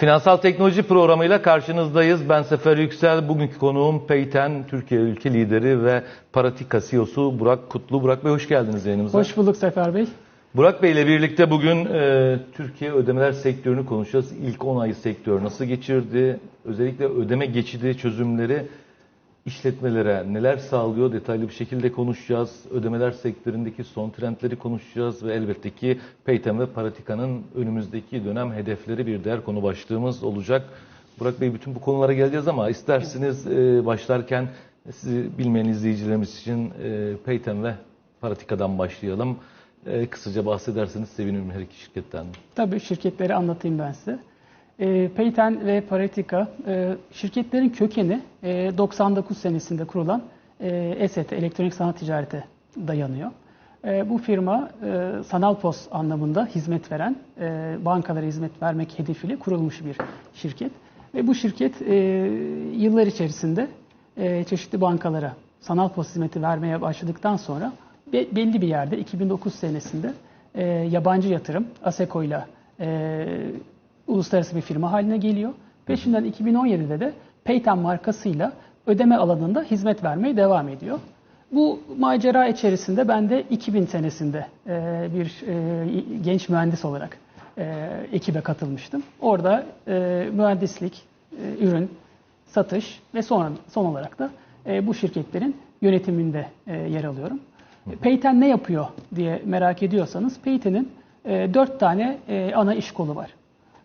Finansal Teknoloji programıyla karşınızdayız. Ben Sefer Yüksel. Bugünkü konuğum Payten, Türkiye ülke lideri ve Paratika CEO'su Burak Kutlu. Burak Bey hoş geldiniz yayınımıza. Hoş bulduk Sefer Bey. Burak Bey ile birlikte bugün e, Türkiye ödemeler sektörünü konuşacağız. İlk 10 ayı sektör nasıl geçirdi? Özellikle ödeme geçidi çözümleri işletmelere neler sağlıyor detaylı bir şekilde konuşacağız. Ödemeler sektöründeki son trendleri konuşacağız ve elbette ki Paytem ve Paratika'nın önümüzdeki dönem hedefleri bir diğer konu başlığımız olacak. Burak Bey bütün bu konulara geleceğiz ama isterseniz e, başlarken sizi bilmeyen izleyicilerimiz için e, Paytem ve Paratika'dan başlayalım. E, kısaca bahsederseniz sevinirim her iki şirketten. Tabii şirketleri anlatayım ben size. E, Payten ve Paratika e, şirketlerin kökeni e, 99 senesinde kurulan e, ESET, Elektronik Sanat Ticareti dayanıyor. E, bu firma e, sanal pos anlamında hizmet veren, e, bankalara hizmet vermek hedefiyle kurulmuş bir şirket. Ve bu şirket e, yıllar içerisinde e, çeşitli bankalara sanal pos hizmeti vermeye başladıktan sonra be, belli bir yerde 2009 senesinde e, yabancı yatırım ASECO ile e, uluslararası bir firma haline geliyor. Peşinden 2017'de de Payten markasıyla ödeme alanında hizmet vermeye devam ediyor. Bu macera içerisinde ben de 2000 senesinde e, bir e, genç mühendis olarak e, ekibe katılmıştım. Orada e, mühendislik, e, ürün, satış ve sonra son olarak da e, bu şirketlerin yönetiminde e, yer alıyorum. Payten ne yapıyor diye merak ediyorsanız Payten'in e, dört tane e, ana iş kolu var.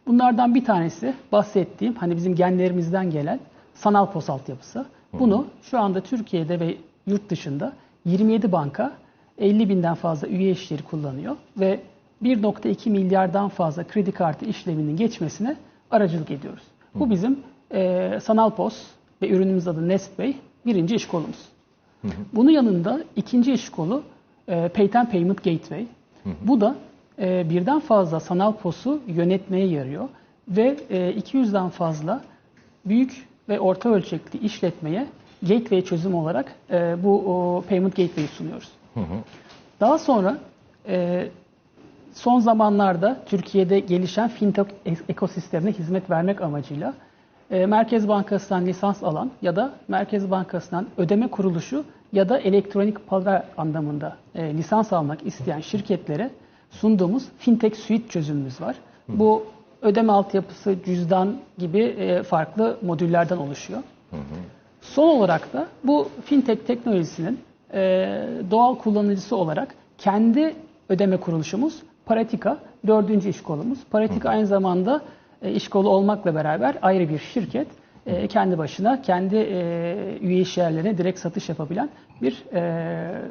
Bunlardan bir tanesi bahsettiğim hani bizim genlerimizden gelen sanal pos altyapısı. Bunu şu anda Türkiye'de ve yurt dışında 27 banka 50 binden fazla üye işleri kullanıyor ve 1.2 milyardan fazla kredi kartı işleminin geçmesine aracılık ediyoruz. Bu bizim e, sanal pos ve ürünümüz adı Nestpay birinci iş kolumuz. Bunun yanında ikinci iş kolu e, Payten Payment Gateway. Bu da e, birden fazla sanal posu yönetmeye yarıyor ve e, 200'den fazla büyük ve orta ölçekli işletmeye gateway çözüm olarak e, bu o, Payment Gateway'i sunuyoruz. Daha sonra e, son zamanlarda Türkiye'de gelişen fintech ekosistemine hizmet vermek amacıyla e, Merkez Bankası'ndan lisans alan ya da Merkez Bankası'ndan ödeme kuruluşu ya da elektronik para anlamında e, lisans almak isteyen şirketlere sunduğumuz fintech suite çözümümüz var. Hı. Bu ödeme altyapısı, cüzdan gibi e, farklı modüllerden oluşuyor. Hı hı. Son olarak da bu fintech teknolojisinin e, doğal kullanıcısı olarak kendi ödeme kuruluşumuz Paratika, dördüncü iş kolumuz. Paratika aynı zamanda e, iş kolu olmakla beraber ayrı bir şirket. E, kendi başına, kendi e, üye iş yerlerine direkt satış yapabilen bir e,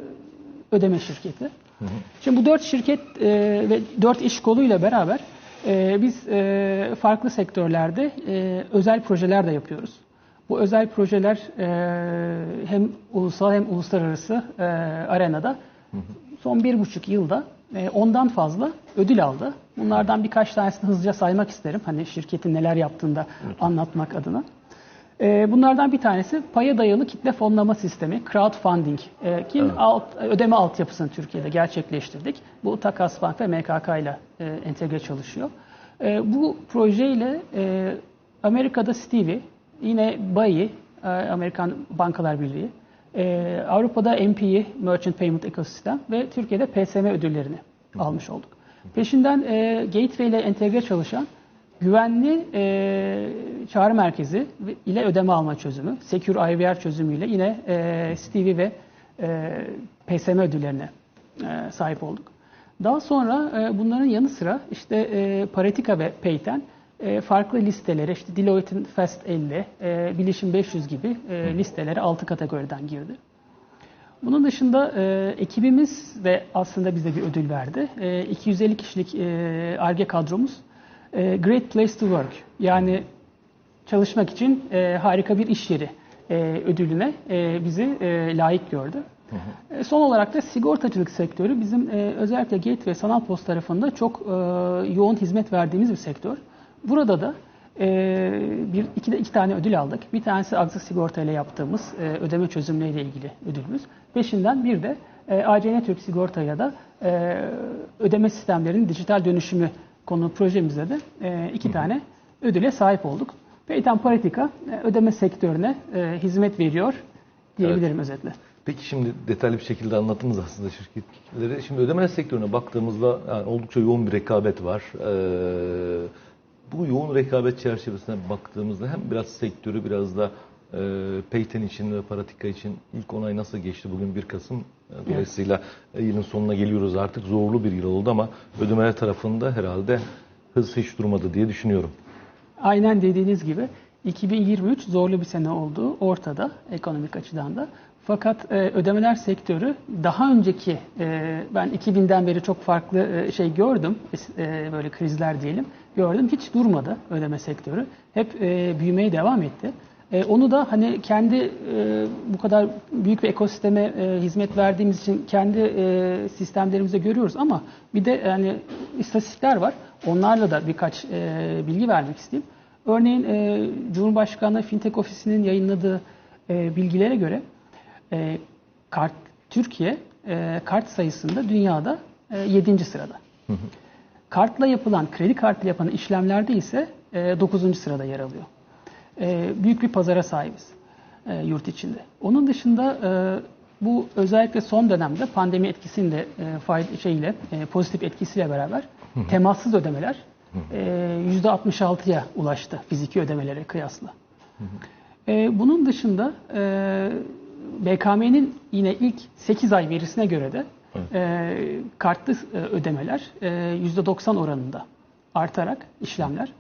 ödeme şirketi. Hı hı. Şimdi bu dört şirket e, ve dört iş koluyla beraber e, biz e, farklı sektörlerde e, özel projeler de yapıyoruz. Bu özel projeler e, hem ulusal hem uluslararası e, arenada hı hı. son bir buçuk yılda e, ondan fazla ödül aldı. Bunlardan birkaç tanesini hızlıca saymak isterim. Hani şirketin neler yaptığını da anlatmak adına. E, bunlardan bir tanesi paya dayalı kitle fonlama sistemi, crowdfunding. E, kim evet. alt, ödeme altyapısını Türkiye'de gerçekleştirdik. Bu Takas Bank ve MKK ile e, entegre çalışıyor. E, bu projeyle e, Amerika'da Stevie, yine BAI, e, Amerikan Bankalar Birliği, e, Avrupa'da MPE, Merchant Payment Ecosystem ve Türkiye'de PSM ödüllerini Hı. almış olduk. Peşinden e, Gateway ile entegre çalışan güvenli e, çağrı merkezi ile ödeme alma çözümü, Secure IVR çözümüyle yine e, Stevie ve e, PSM ödüllerine e, sahip olduk. Daha sonra e, bunların yanı sıra işte e, Paratika ve Payten e, farklı listelere, işte Deloitte'in Fast 50, e, Bilişim 500 gibi e, listelere 6 kategoriden girdi. Bunun dışında e, ekibimiz de aslında bize bir ödül verdi. E, 250 kişilik ARGE e, kadromuz e, Great Place to Work yani çalışmak için e, harika bir iş yeri e, ödülüne e, bizi e, layık gördü. Hı hı. E, son olarak da sigortacılık sektörü bizim e, özellikle Gate ve Sanal Post tarafında çok e, yoğun hizmet verdiğimiz bir sektör. Burada da e, bir iki, iki tane ödül aldık. Bir tanesi Agza Sigorta ile yaptığımız e, ödeme çözümleriyle ilgili ödülümüz. Peşinden bir de e, ACN Türk Sigorta ile de e, ödeme sistemlerinin dijital dönüşümü konu projemizde de e, iki tane ödüle sahip olduk. Payten Politika e, ödeme sektörüne e, hizmet veriyor diyebilirim özetle. Peki şimdi detaylı bir şekilde anlattınız aslında şirketleri. Şimdi ödemeler sektörüne baktığımızda yani oldukça yoğun bir rekabet var. Ee, bu yoğun rekabet çerçevesine baktığımızda hem biraz sektörü biraz da e, Payten için ve Paratika için ilk onay nasıl geçti? Bugün 1 Kasım. E, Dolayısıyla e, yılın sonuna geliyoruz artık. Zorlu bir yıl oldu ama ödemeler tarafında herhalde hız hiç durmadı diye düşünüyorum. Aynen dediğiniz gibi 2023 zorlu bir sene olduğu ortada ekonomik açıdan da. Fakat e, ödemeler sektörü daha önceki e, ben 2000'den beri çok farklı e, şey gördüm e, böyle krizler diyelim gördüm hiç durmadı ödeme sektörü hep e, büyümeye devam etti. E, onu da hani kendi e, bu kadar büyük bir ekosisteme e, hizmet verdiğimiz için kendi e, sistemlerimizde görüyoruz ama bir de yani istatistikler var. Onlarla da birkaç e, bilgi vermek isteyeyim. Örneğin e, Cumhurbaşkanlığı Fintech Ofisi'nin yayınladığı e, bilgilere göre e, kart Türkiye e, kart sayısında dünyada e, 7. sırada. Kartla yapılan, kredi kartla yapılan işlemlerde ise e, 9. sırada yer alıyor. E, büyük bir pazara sahibiz e, yurt içinde. Onun dışında e, bu özellikle son dönemde pandemi etkisinin de e, fayda, şeyle, e, pozitif etkisiyle beraber temassız ödemeler e, %66'ya ulaştı fiziki ödemelere kıyasla. E, bunun dışında e, BKM'nin yine ilk 8 ay verisine göre de e, kartlı e, ödemeler e, %90 oranında artarak işlemler.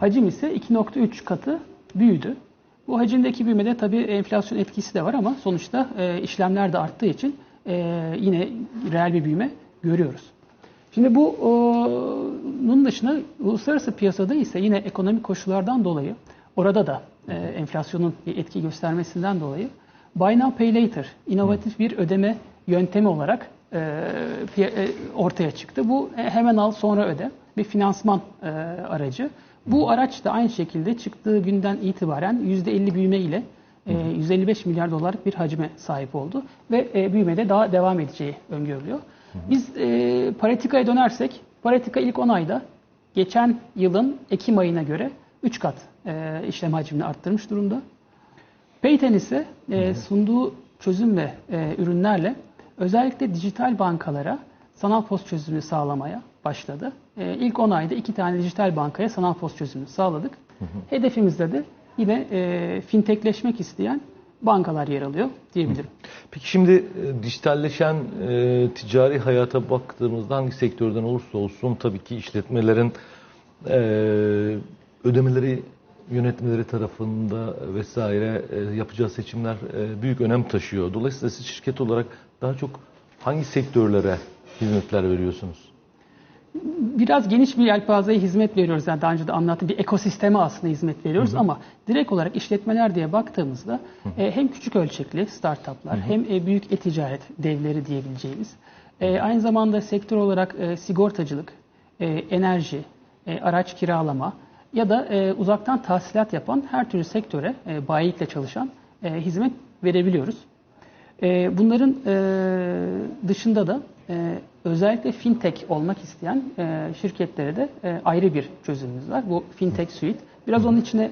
Hacim ise 2.3 katı büyüdü. Bu hacimdeki büyümede tabii enflasyon etkisi de var ama sonuçta e, işlemler de arttığı için e, yine reel bir büyüme görüyoruz. Şimdi bu o, bunun dışında uluslararası piyasada ise yine ekonomik koşullardan dolayı orada da e, enflasyonun bir etki göstermesinden dolayı Buy Now Pay Later inovatif bir ödeme yöntemi olarak e, e, ortaya çıktı. Bu e, hemen al sonra öde bir finansman e, aracı. Bu araç da aynı şekilde çıktığı günden itibaren %50 büyüme ile e, 155 milyar dolarlık bir hacme sahip oldu ve e, büyümede daha devam edeceği öngörülüyor. Biz e, Paratika'ya dönersek, Paratika ilk 10 ayda geçen yılın Ekim ayına göre 3 kat e, işlem hacmini arttırmış durumda. Payten ise e, sunduğu çözüm ve e, ürünlerle özellikle dijital bankalara sanal post çözümü sağlamaya başladı. E, ilk 10 ayda iki tane dijital bankaya sanal post çözümü sağladık. Hedefimizde de yine e, fintechleşmek isteyen bankalar yer alıyor diyebilirim. Peki şimdi e, dijitalleşen e, ticari hayata baktığımızda hangi sektörden olursa olsun tabii ki işletmelerin e, ödemeleri yönetmeleri tarafında vesaire e, yapacağı seçimler e, büyük önem taşıyor. Dolayısıyla siz şirket olarak daha çok hangi sektörlere hizmetler veriyorsunuz? Biraz geniş bir yelpazeye hizmet veriyoruz. Yani daha önce de anlattığım bir ekosisteme aslında hizmet veriyoruz ama direkt olarak işletmeler diye baktığımızda e, hem küçük ölçekli startuplar hem e, büyük e-ticaret devleri diyebileceğimiz e, aynı zamanda sektör olarak e, sigortacılık, e, enerji, e, araç kiralama ya da e, uzaktan tahsilat yapan her türlü sektöre e, bayilikle çalışan e, hizmet verebiliyoruz. E, Bunların e, dışında da e, özellikle fintech olmak isteyen e, şirketlere de e, ayrı bir çözümümüz var. Bu fintech suite. Biraz onun içine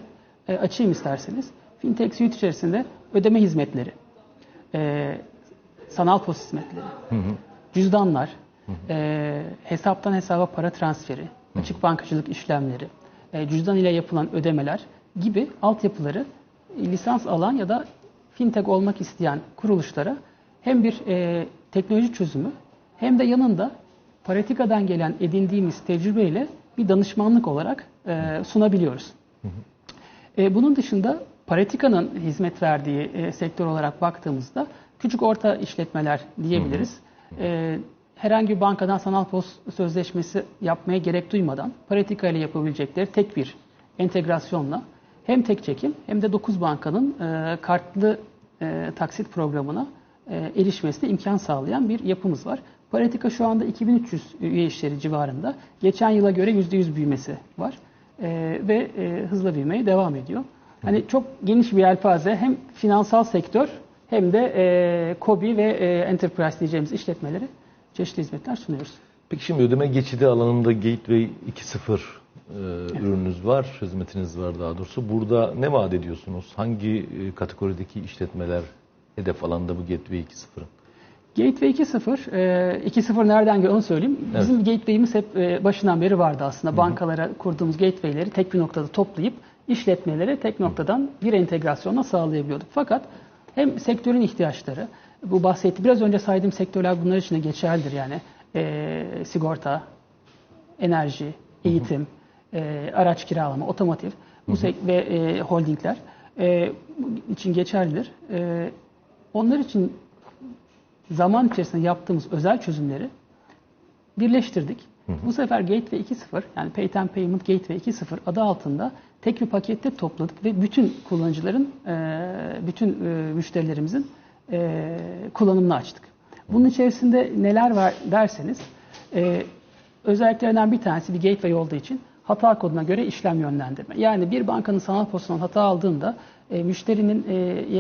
e, açayım isterseniz. Fintech suite içerisinde ödeme hizmetleri, e, sanal post hizmetleri, cüzdanlar, e, hesaptan hesaba para transferi, açık bankacılık işlemleri, e, cüzdan ile yapılan ödemeler gibi altyapıları lisans alan ya da fintech olmak isteyen kuruluşlara hem bir e, teknoloji çözümü hem de yanında Paratika'dan gelen edindiğimiz tecrübeyle bir danışmanlık olarak e, sunabiliyoruz. E, bunun dışında Paratika'nın hizmet verdiği e, sektör olarak baktığımızda küçük orta işletmeler diyebiliriz. E, herhangi bir bankadan sanal post sözleşmesi yapmaya gerek duymadan Paratika ile yapabilecekleri tek bir entegrasyonla hem tek çekim hem de 9 bankanın e, kartlı e, taksit programına e, erişmesine imkan sağlayan bir yapımız var. Paratika şu anda 2300 üye işleri civarında. Geçen yıla göre %100 büyümesi var. E, ve e, hızla büyümeye devam ediyor. Hani çok geniş bir yelpaze hem finansal sektör hem de e, KOBİ ve e, Enterprise diyeceğimiz işletmelere çeşitli hizmetler sunuyoruz. Peki şimdi ödeme geçidi alanında Gateway 2.0 e, ürününüz var, hizmetiniz var daha doğrusu. Burada ne vaat ediyorsunuz? Hangi e, kategorideki işletmeler hedef alanda bu Gateway 2.0'ın? Gateway 2.0, e, 2.0 nereden geliyor onu söyleyeyim. Bizim gateway'imiz hep e, başından beri vardı aslında. Bankalara kurduğumuz gateway'leri tek bir noktada toplayıp işletmelere tek noktadan bir entegrasyonla sağlayabiliyorduk. Fakat hem sektörün ihtiyaçları, bu bahsetti biraz önce saydığım sektörler bunlar için de geçerlidir yani. E, sigorta, enerji, eğitim, e, araç kiralama, otomotiv bu sek- ve e, holdingler e, için geçerlidir. E, onlar için zaman içerisinde yaptığımız özel çözümleri birleştirdik. Bu sefer Gateway 2.0 yani Payten Payment Gateway 2.0 adı altında tek bir pakette topladık ve bütün kullanıcıların, e, bütün e, müşterilerimizin e, kullanımını açtık. Bunun içerisinde neler var derseniz, özelliklerinden bir tanesi bir gateway olduğu için hata koduna göre işlem yönlendirme. Yani bir bankanın sanal postundan hata aldığında müşterinin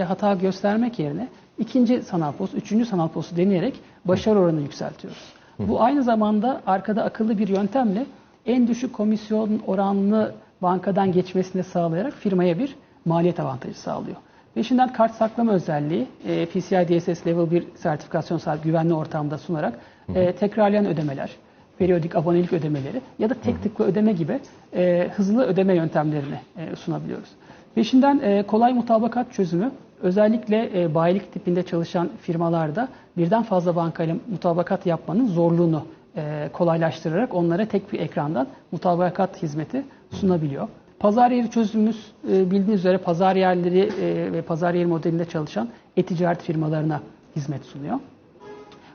hata göstermek yerine ikinci sanal post, üçüncü sanal postu deneyerek başarı oranını yükseltiyoruz. Bu aynı zamanda arkada akıllı bir yöntemle en düşük komisyon oranını bankadan geçmesini sağlayarak firmaya bir maliyet avantajı sağlıyor. Peşinden kart saklama özelliği e, PCI DSS Level 1 sertifikasyon sahibi güvenli ortamda sunarak e, tekrarlayan ödemeler, periyodik abonelik ödemeleri ya da tek tıklı ödeme gibi e, hızlı ödeme yöntemlerini e, sunabiliyoruz. Peşinden e, kolay mutabakat çözümü özellikle e, bayilik tipinde çalışan firmalarda birden fazla bankayla mutabakat yapmanın zorluğunu e, kolaylaştırarak onlara tek bir ekrandan mutabakat hizmeti sunabiliyor. Pazar yeri çözümümüz e, bildiğiniz üzere pazar yerleri e, ve pazar yeri modelinde çalışan e-ticaret firmalarına hizmet sunuyor.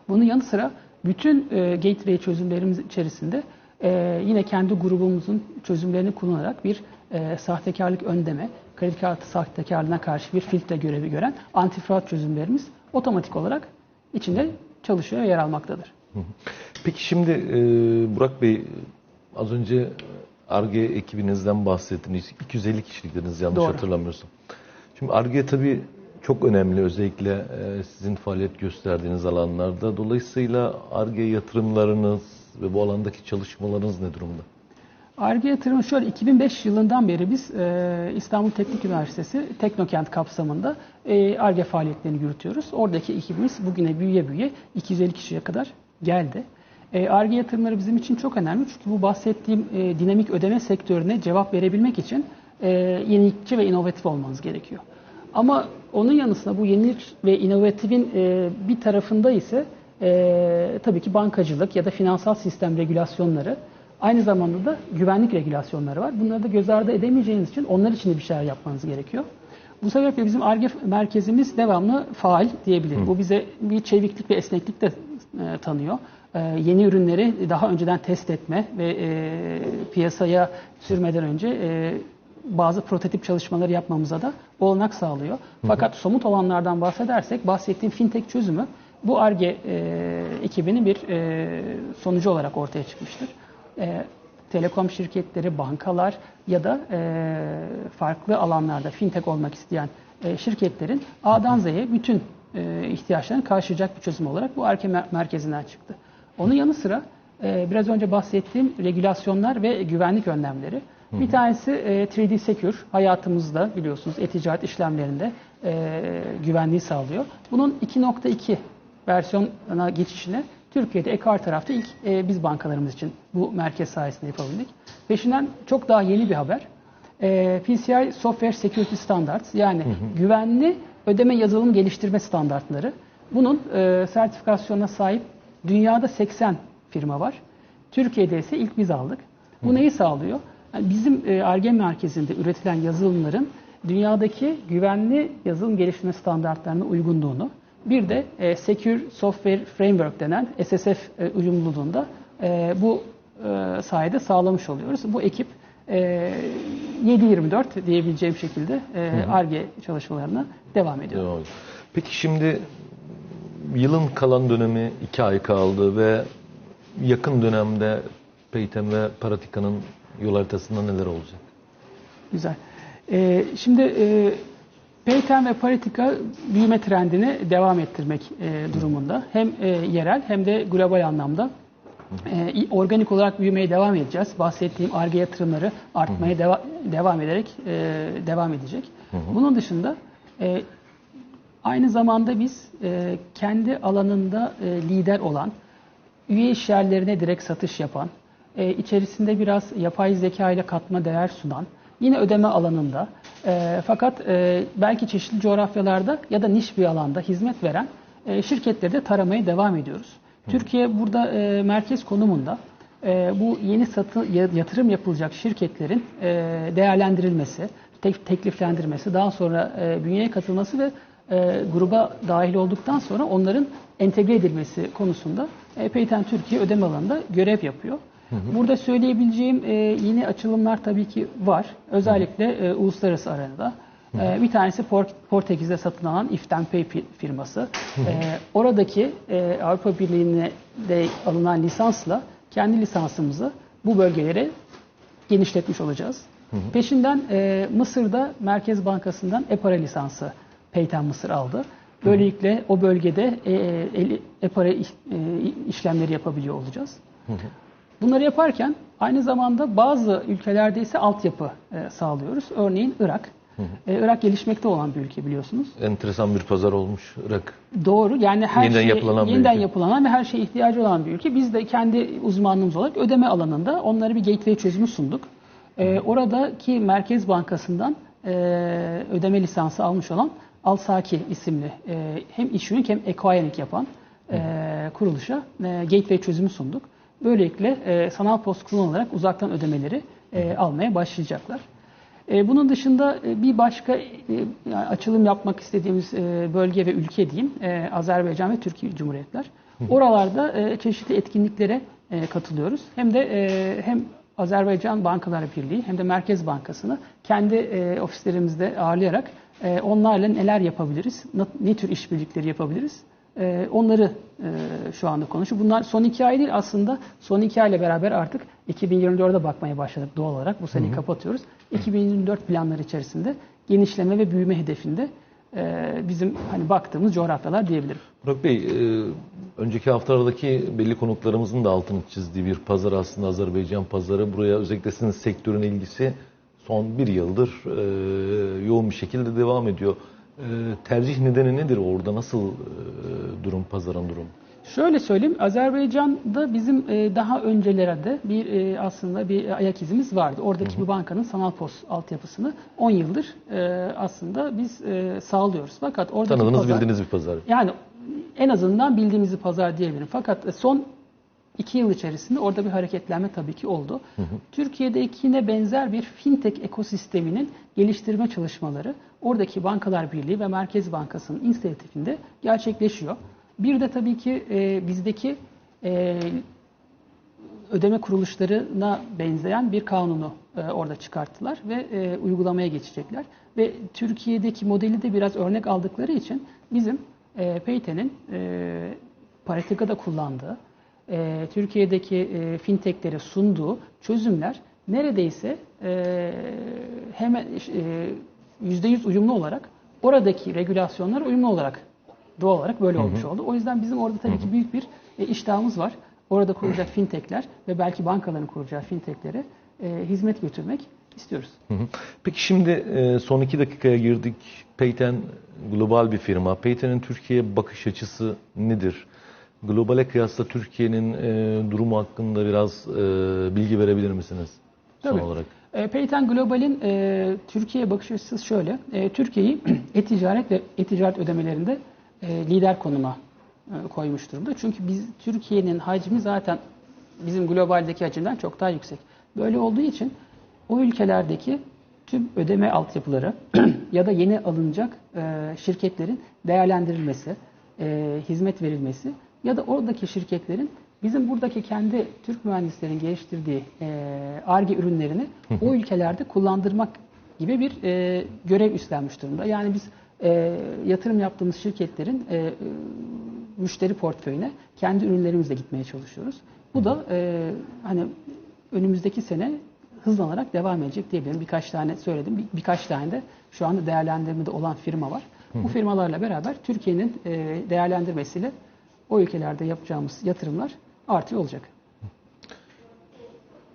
Bunun yanı sıra bütün e, gateway çözümlerimiz içerisinde e, yine kendi grubumuzun çözümlerini kullanarak bir e, sahtekarlık önleme, kredi kartı sahtekarlığına karşı bir filtre görevi gören antifraud çözümlerimiz otomatik olarak içinde çalışıyor ve yer almaktadır. Peki şimdi e, Burak Bey az önce ARGE ekibinizden bahsettiniz. 250 kişiliktiniz yanlış Doğru. hatırlamıyorsam. Şimdi ARGE tabii çok önemli özellikle e, sizin faaliyet gösterdiğiniz alanlarda. Dolayısıyla ARGE yatırımlarınız ve bu alandaki çalışmalarınız ne durumda? ARGE yatırımı şöyle 2005 yılından beri biz e, İstanbul Teknik Üniversitesi Teknokent kapsamında e, ARGE faaliyetlerini yürütüyoruz. Oradaki ekibimiz bugüne büyüye büyüye 250 kişiye kadar geldi. E, ARGE yatırımları bizim için çok önemli çünkü bu bahsettiğim e, dinamik ödeme sektörüne cevap verebilmek için e, yenilikçi ve inovatif olmanız gerekiyor. Ama onun yanı sıra bu yenilik ve inovatifin e, bir tarafında ise e, tabii ki bankacılık ya da finansal sistem regülasyonları Aynı zamanda da güvenlik regülasyonları var. Bunları da göz ardı edemeyeceğiniz için onlar için de bir şeyler yapmanız gerekiyor. Bu sebeple bizim ARGE merkezimiz devamlı faal diyebilirim. Bu bize bir çeviklik ve esneklik de e, tanıyor. E, yeni ürünleri daha önceden test etme ve e, piyasaya sürmeden önce e, bazı prototip çalışmaları yapmamıza da olanak sağlıyor. Fakat somut olanlardan bahsedersek bahsettiğim fintech çözümü bu ARGE e, ekibinin bir e, sonucu olarak ortaya çıkmıştır e, telekom şirketleri, bankalar ya da e, farklı alanlarda fintech olmak isteyen e, şirketlerin A'dan Z'ye bütün e, ihtiyaçlarını karşılayacak bir çözüm olarak bu ARKE mer- merkezinden çıktı. Onun yanı sıra e, biraz önce bahsettiğim regülasyonlar ve güvenlik önlemleri. Bir tanesi e, 3D Secure hayatımızda biliyorsunuz e-ticaret işlemlerinde e, güvenliği sağlıyor. Bunun 2.2 versiyona geçişine Türkiye'de ekar tarafta ilk e, biz bankalarımız için bu merkez sayesinde yapabildik. Peşinden çok daha yeni bir haber. E, PCI Software Security Standards yani güvenli ödeme yazılım geliştirme standartları. Bunun e, sertifikasyona sahip dünyada 80 firma var. Türkiye'de ise ilk biz aldık. Bu neyi sağlıyor? Yani bizim e, ARGE merkezinde üretilen yazılımların dünyadaki güvenli yazılım geliştirme standartlarına uygunluğunu, bir de e, Secure Software Framework denen SSF e, uyumluluğunda e, bu e, sayede sağlamış oluyoruz. Bu ekip e, 7-24 diyebileceğim şekilde e, ARGE çalışmalarına devam ediyor. Ediyor. Peki şimdi yılın kalan dönemi iki ay kaldı ve yakın dönemde Peytem ve Paratika'nın yol haritasında neler olacak? Güzel. Ee, şimdi e, Payten ve Paritika büyüme trendini devam ettirmek e, durumunda. Hem e, yerel hem de global anlamda E, organik olarak büyümeye devam edeceğiz. Bahsettiğim ARGE yatırımları artmaya deva- devam ederek e, devam edecek. Bunun dışında e, aynı zamanda biz e, kendi alanında e, lider olan, üye iş yerlerine direkt satış yapan, e, içerisinde biraz yapay zeka ile katma değer sunan, yine ödeme alanında e, fakat e, belki çeşitli coğrafyalarda ya da niş bir alanda hizmet veren e, şirketleri de taramaya devam ediyoruz. Türkiye burada e, merkez konumunda. E, bu yeni satı, ya- yatırım yapılacak şirketlerin e, değerlendirilmesi, tek, tekliflendirmesi, daha sonra e, bünyeye katılması ve e, gruba dahil olduktan sonra onların entegre edilmesi konusunda e, Payten Türkiye ödeme alanında görev yapıyor. Burada söyleyebileceğim e, yeni açılımlar tabii ki var. Özellikle e, uluslararası arenada. E, bir tanesi Port- Portekiz'de satın alan Iften Pay fi- firması. E, oradaki e, Avrupa Birliği'ne de alınan lisansla kendi lisansımızı bu bölgelere genişletmiş olacağız. Peşinden e, Mısır'da Merkez Bankası'ndan e-para lisansı Payten Mısır aldı. Böylelikle o bölgede e, e, e-para iş- e, işlemleri yapabiliyor olacağız. Bunları yaparken aynı zamanda bazı ülkelerde ise altyapı e, sağlıyoruz. Örneğin Irak. E, Irak gelişmekte olan bir ülke biliyorsunuz. Enteresan bir pazar olmuş Irak. Doğru. Yani her Yeniden şeye yapılanan yeniden yapılanan ve her şeye ihtiyacı olan bir ülke. Biz de kendi uzmanlığımız olarak ödeme alanında onlara bir gateway çözümü sunduk. Ee, oradaki Merkez Bankası'ndan e, ödeme lisansı almış olan Alsaki isimli e, hem issuing hem acquiring yapan e, kuruluşa e, gateway çözümü sunduk. Böylelikle e, sanal post kullanılarak uzaktan ödemeleri e, almaya başlayacaklar. E, Bunun dışında e, bir başka e, yani açılım yapmak istediğimiz e, bölge ve ülke diyeyim e, Azerbaycan ve Türkiye Cumhuriyetler. Oralarda e, çeşitli etkinliklere e, katılıyoruz. Hem de e, hem Azerbaycan Bankalar Birliği hem de Merkez Bankası'nı kendi e, ofislerimizde ağırlayarak e, onlarla neler yapabiliriz, ne tür işbirlikleri yapabiliriz e, onları e, şu anda konuşuyor. Bunlar son iki ay değil aslında son iki ayla beraber artık 2024'e bakmaya başladık doğal olarak. Bu seneyi kapatıyoruz. 2024 planları içerisinde genişleme ve büyüme hedefinde e, bizim hani baktığımız coğrafyalar diyebilirim. Burak Bey, e, önceki haftalardaki belli konuklarımızın da altını çizdiği bir pazar aslında Azerbaycan pazarı. Buraya özellikle sizin sektörün ilgisi son bir yıldır e, yoğun bir şekilde devam ediyor. E, tercih nedeni nedir orada? Nasıl e, durum, pazarın durum? Şöyle söyleyeyim, Azerbaycan'da bizim e, daha öncelerde bir e, aslında bir ayak izimiz vardı. Oradaki bir bankanın sanal pos altyapısını 10 yıldır aslında biz sağlıyoruz. Fakat oradaki Tanıdığınız, pazar, bildiğiniz bir pazar. Yani en azından bildiğimiz bir pazar diyebilirim. Fakat son iki yıl içerisinde orada bir hareketlenme tabii ki oldu. Türkiye'dekine benzer bir fintech ekosisteminin geliştirme çalışmaları oradaki Bankalar Birliği ve Merkez Bankası'nın inisiyatifinde gerçekleşiyor. Bir de tabii ki e, bizdeki e, ödeme kuruluşlarına benzeyen bir kanunu e, orada çıkarttılar ve e, uygulamaya geçecekler. Ve Türkiye'deki modeli de biraz örnek aldıkları için bizim e, Payten'in e, Paratika'da kullandığı, e, Türkiye'deki e, fintechlere sunduğu çözümler neredeyse e, hemen e, %100 uyumlu olarak oradaki regülasyonlara uyumlu olarak doğal olarak böyle olmuş oldu. O yüzden bizim orada tabii ki büyük bir e, iştahımız var. Orada kurulacak fintechler ve belki bankaların kuracağı fintechlere e, hizmet götürmek istiyoruz. Hı hı. Peki şimdi e, son iki dakikaya girdik. Payten global bir firma. Payten'in Türkiye bakış açısı nedir? Globale kıyasla Türkiye'nin e, durumu hakkında biraz e, bilgi verebilir misiniz? Son Tabii. olarak. E, Payten Global'in e, Türkiye bakış açısı şöyle. E, Türkiye'yi e-ticaret ve e-ticaret ödemelerinde e, lider konuma e, koymuş durumda. Çünkü biz Türkiye'nin hacmi zaten bizim globaldeki hacimden çok daha yüksek. Böyle olduğu için o ülkelerdeki tüm ödeme altyapıları ya da yeni alınacak e, şirketlerin değerlendirilmesi, e, hizmet verilmesi ya da oradaki şirketlerin bizim buradaki kendi Türk mühendislerin geliştirdiği ARGE ürünlerini o ülkelerde kullandırmak gibi bir e, görev üstlenmiş durumda. Yani biz e, yatırım yaptığımız şirketlerin e, müşteri portföyüne kendi ürünlerimizle gitmeye çalışıyoruz. Bu da e, hani önümüzdeki sene hızlanarak devam edecek diyebilirim. Birkaç tane söyledim. Bir, birkaç tane de şu anda değerlendirmede olan firma var. Bu firmalarla beraber Türkiye'nin e, değerlendirmesiyle o ülkelerde yapacağımız yatırımlar artıyor olacak.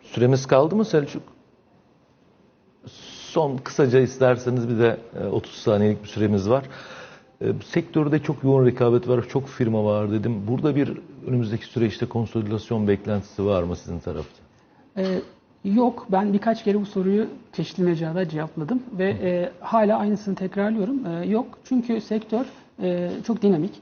Süremiz kaldı mı Selçuk? Son kısaca isterseniz bir de e, 30 saniyelik bir süremiz var. E, Sektörde çok yoğun rekabet var, çok firma var dedim. Burada bir önümüzdeki süreçte konsolidasyon beklentisi var mı sizin tarafta? Ee, yok, ben birkaç kere bu soruyu çeşitli mecrada cevapladım ve e, hala aynısını tekrarlıyorum. Ee, yok, çünkü sektör e, çok dinamik,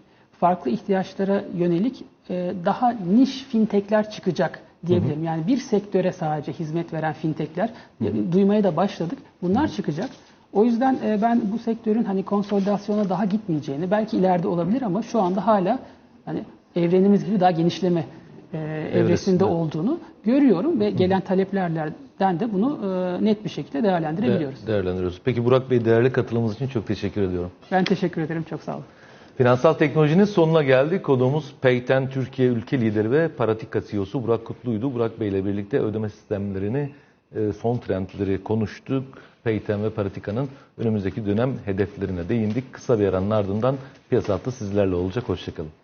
farklı ihtiyaçlara yönelik e, daha niş fintechler çıkacak diyebilirim. Yani bir sektöre sadece hizmet veren fintechler e, duymaya da başladık. Bunlar çıkacak. O yüzden e, ben bu sektörün hani konsolidasyona daha gitmeyeceğini, belki ileride olabilir ama şu anda hala hani evrenimiz gibi daha genişleme e, evresinde olduğunu görüyorum ve gelen taleplerden de bunu e, net bir şekilde değerlendirebiliyoruz. De- değerlendiriyoruz. Peki Burak Bey değerli katılımınız için çok teşekkür ediyorum. Ben teşekkür ederim. Çok sağ olun. Finansal teknolojinin sonuna geldik. Konuğumuz Payten Türkiye ülke lideri ve Paratika CEO'su Burak Kutlu'ydu. Burak Bey ile birlikte ödeme sistemlerini, e, son trendleri konuştuk. Payten ve Paratika'nın önümüzdeki dönem hedeflerine değindik. Kısa bir aranın ardından piyasa sizlerle olacak. Hoşçakalın.